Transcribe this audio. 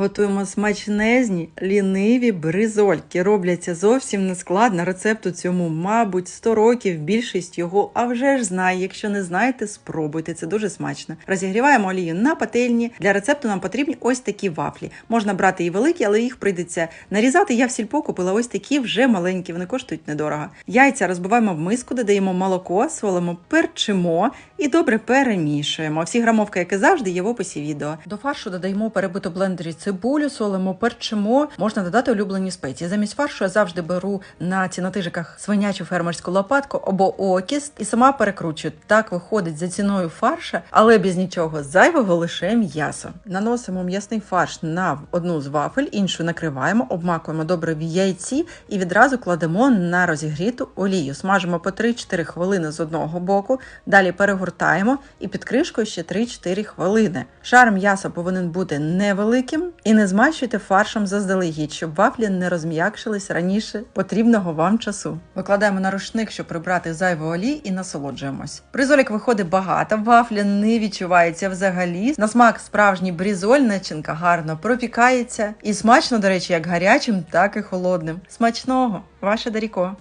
Готуємо смачнезні, ліниві бризольки. Робляться зовсім нескладно. Рецепту цьому, мабуть, 100 років. Більшість його, а вже ж знає. Якщо не знаєте, спробуйте. Це дуже смачно. Розігріваємо олію на пательні. Для рецепту нам потрібні ось такі вафлі. Можна брати і великі, але їх прийдеться нарізати. Я в сільпо купила ось такі вже маленькі. Вони коштують недорого. Яйця розбиваємо в миску, додаємо молоко, солимо, перчимо і добре перемішуємо. Всі грамовки, як і завжди, є в описі відео. До фаршу додаємо перебиту блендері цибулю, солимо, перчимо. Можна додати улюблені спеції. Замість фаршу я завжди беру на цінотижиках свинячу фермерську лопатку або окіст і сама перекручую. Так виходить за ціною фарша, але без нічого зайвого лише м'ясо. Наносимо м'ясний фарш на одну з вафель, іншу накриваємо, обмакуємо добре в яйці і відразу кладемо на розігріту олію. Смажимо по 3-4 хвилини з одного боку, далі перегортаємо і під кришкою ще 3-4 хвилини. Шар м'яса повинен бути невеликим і не змащуйте фаршем заздалегідь, щоб вафлі не розм'якшились раніше потрібного вам часу. Викладаємо на рушник, щоб прибрати зайву олій і насолоджуємось. Бризолік виходить багато, вафля не відчувається взагалі. На смак справжній брізоль, начинка гарно пропікається і смачно, до речі, як гарячим, так і холодним. Смачного, ваше Даріко!